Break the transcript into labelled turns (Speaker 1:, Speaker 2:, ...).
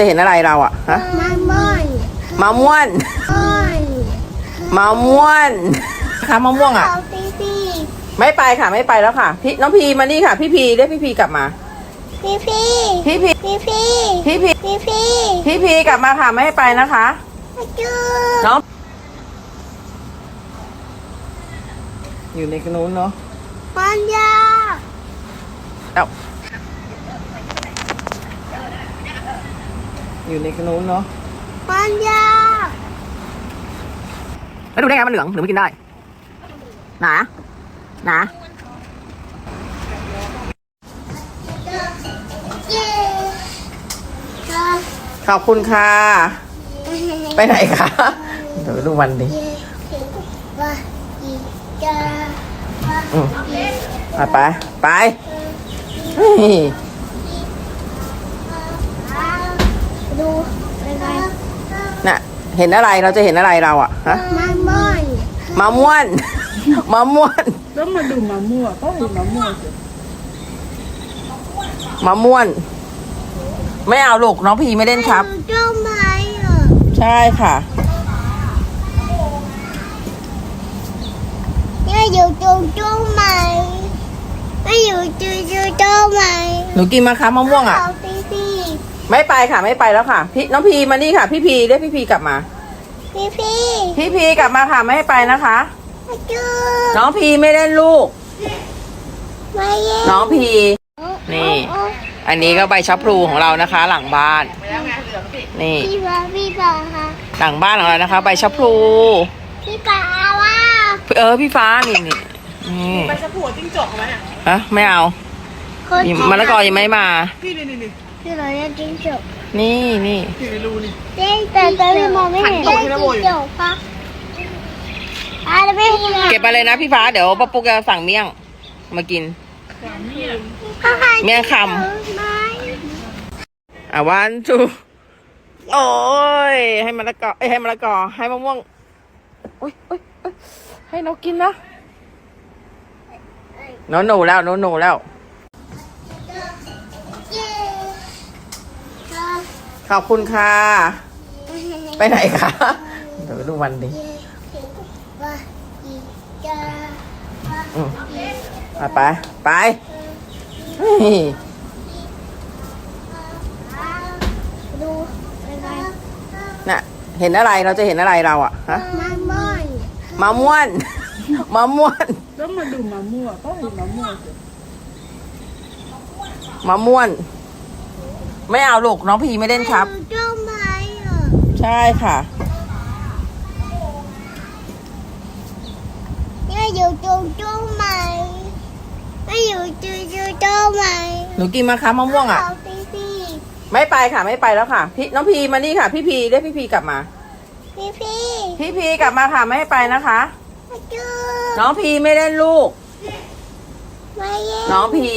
Speaker 1: จะเห็นอะไรเราอะฮะ
Speaker 2: มาม่อน
Speaker 1: มะม่วน
Speaker 2: ม่อน
Speaker 1: มะม่วนค่ะมะม่วงอะ
Speaker 2: เอาพี่พี่
Speaker 1: ไม่ไปค่ะไม่ไปแล้วค่ะ พี่น้องพีมานี่ค่ะ พี่พีเรียกพี่พีกลับมา
Speaker 2: พี่พี่
Speaker 1: พี่พี
Speaker 2: พี่พี่
Speaker 1: พี่พี
Speaker 2: พี่พี่
Speaker 1: พี่พีกลับมาค่ะไม่ให้ไปนะคะ
Speaker 2: จู
Speaker 1: น้องอยู่ในกระนู้นเนาะ
Speaker 2: มันยา
Speaker 1: เอ้า อยู่ในกระนู้นเนาะ
Speaker 2: มันยา
Speaker 1: แล้วดูได้ไงมันเหลืองหรือไม่กินได้ หนาหนาขอบคุณค่ะ ไปไหนคะเดี๋ยวดูวันดิ
Speaker 2: อื
Speaker 1: มอะไป ไปเฮ้ย
Speaker 2: ดูอะไร
Speaker 1: น่ะ เห็นอะไรเราจะเห็นอะไรเราอะฮะ
Speaker 2: มาม่อน
Speaker 1: มะม่วนมะม่วน
Speaker 3: แล้วมาดูมะม่วงก็เห็นมะม่วงสิ
Speaker 1: มะม่วน ไม่เอาลูกน้องพีไม่เล่นครับ
Speaker 2: เจ้าไม้เหรอ
Speaker 1: ใช่ค่ะ
Speaker 2: เนี่ยอยู่ตรงเจ้าไม้ไม่อยู่จูจูเจ้าไม้
Speaker 1: หนูกินมาครับมะม่วงอะ
Speaker 2: เอาพี่พี่
Speaker 1: ไม่ไปค่ะไม่ไปแล้วค่ะ พี่น้องพีมานี่ค่ะ พี่พีเรียกพี่พีกลับมา
Speaker 2: พี่พี่
Speaker 1: พี่พีกลับมาค่ะไม่ให้ไปนะคะ
Speaker 2: จู
Speaker 1: น้องพีไม่เล่นลูก
Speaker 2: ไม่เย็
Speaker 1: น้องพี นี่ อันนี้ก็ใบชะพลูของเรานะคะ หลังบ้าน นี่
Speaker 2: พี่บาพี่บาค่ะ
Speaker 1: หลังบ้านของเรานะคะ ใบชะพลู
Speaker 2: พี่บาว่า
Speaker 1: เออพี่ฟ้านี่นี่นี่
Speaker 3: ไปจะผัวจิ้งจกไหมอะ
Speaker 1: ฮะไม่เอา
Speaker 2: คน
Speaker 1: มะละกอยังไม่มา
Speaker 3: พี่นี่นี่นี่
Speaker 2: พี่เราจะจิ้งจก
Speaker 1: นี่นี่
Speaker 3: อยู่ในรูนี่
Speaker 2: เจ๊แต่ตอนนี้มองไม่เห็น
Speaker 3: หัน
Speaker 2: จิ้
Speaker 3: ตรง
Speaker 2: ง
Speaker 3: ให้นะโว้ย
Speaker 2: จกค่ะ เก็
Speaker 1: บไปเลยนะพี่ฟ้าเดี๋ยวป้าปุ๊กจะสั่งเมี่ยงมากิน
Speaker 2: เมี่
Speaker 1: ยงค
Speaker 2: ไม้
Speaker 1: อะวันจูโอ้ยให้มะละกอให้มะละกอให้มะม่วงโอ้ยโอ้ยโอ๊ยให้นกกินนะโนโนแล้วโนโนแล้วขอบคุณค่ะ ไปไหนคะ เดี๋ยวดูวันดิ
Speaker 2: อีกา
Speaker 1: อืมอะไป ไปเฮ้ย
Speaker 2: ดูอะไร
Speaker 1: น่ะ เห็นอะไรเราจะเห็นอะไรเราอะฮะ
Speaker 2: มาม่อน
Speaker 1: มะม่วนมะม่วน
Speaker 3: แล้วมาดูมะม่วงก็เห็นมะม่วงสิ
Speaker 1: มะม่วน ไม่เอาลูกน้องพีไม่เล่นครับ
Speaker 2: อยู่เจ้าไม้เหรอ
Speaker 1: ใช่ค่ะ
Speaker 2: เนี่ย อยู่ตรงเจ้าไม้ไม่อยู่จูจูเจ้าไม้
Speaker 1: หนูกินมาครับมะม่วงอะ
Speaker 2: เอาพี่พี่
Speaker 1: ไม่ไปค่ะไม่ไปแล้วค่ะ พี่น้องพีมานี่ค่ะ พี่พีเรียกพี่พีกลับมา
Speaker 2: พี่พี่
Speaker 1: พี่พีกลับมาค่ะไม่ให้ไปนะคะ
Speaker 2: จู
Speaker 1: น้องพีไม่เล่นลูก
Speaker 2: ไม่เย็น
Speaker 1: น้องพี